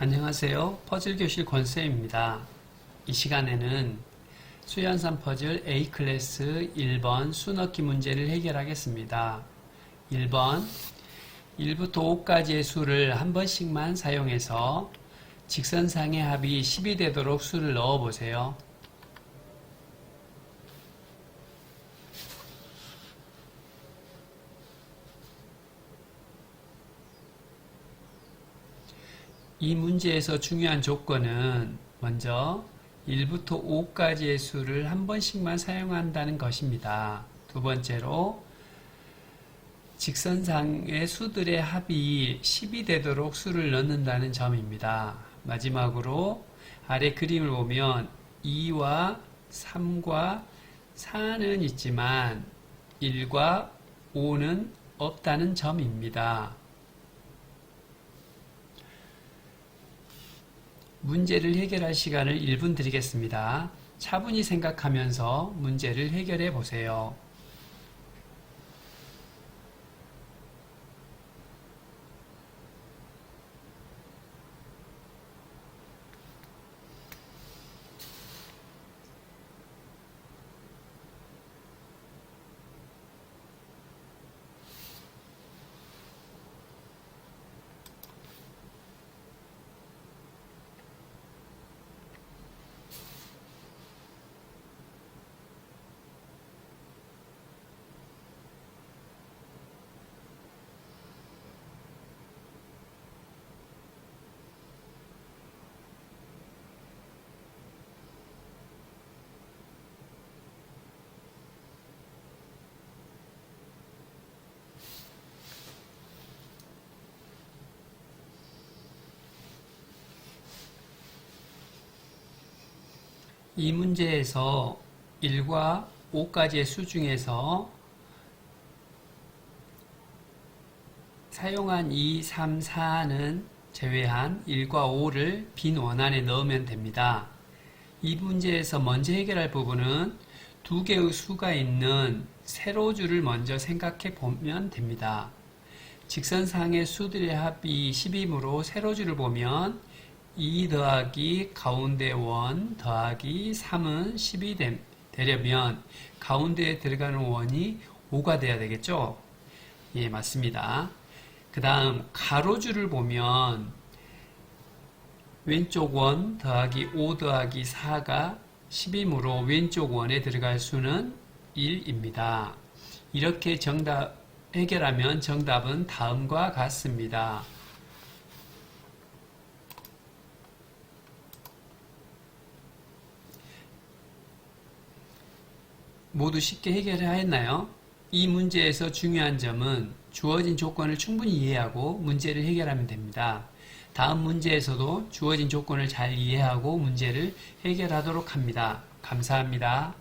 안녕하세요. 퍼즐 교실 권쌤입니다. 이 시간에는 수연산 퍼즐 A 클래스 1번 수넣기 문제를 해결하겠습니다. 1번 1부터 5까지의 수를 한 번씩만 사용해서 직선상의 합이 10이 되도록 수를 넣어 보세요. 이 문제에서 중요한 조건은 먼저 1부터 5까지의 수를 한 번씩만 사용한다는 것입니다. 두 번째로 직선상의 수들의 합이 10이 되도록 수를 넣는다는 점입니다. 마지막으로 아래 그림을 보면 2와 3과 4는 있지만 1과 5는 없다는 점입니다. 문제를 해결할 시간을 1분 드리겠습니다. 차분히 생각하면서 문제를 해결해 보세요. 이 문제에서 1과 5까지의 수 중에서 사용한 2, 3, 4는 제외한 1과 5를 빈 원안에 넣으면 됩니다. 이 문제에서 먼저 해결할 부분은 두 개의 수가 있는 세로줄을 먼저 생각해 보면 됩니다. 직선상의 수들의 합이 10이므로 세로줄을 보면 2 더하기 가운데 원 더하기 3은 10이 되, 되려면 가운데에 들어가는 원이 5가 돼야 되겠죠? 예, 맞습니다. 그 다음 가로줄을 보면 왼쪽 원 더하기 5 더하기 4가 10이므로 왼쪽 원에 들어갈 수는 1입니다. 이렇게 정답 해결하면 정답은 다음과 같습니다. 모두 쉽게 해결하였나요? 이 문제에서 중요한 점은 주어진 조건을 충분히 이해하고 문제를 해결하면 됩니다. 다음 문제에서도 주어진 조건을 잘 이해하고 문제를 해결하도록 합니다. 감사합니다.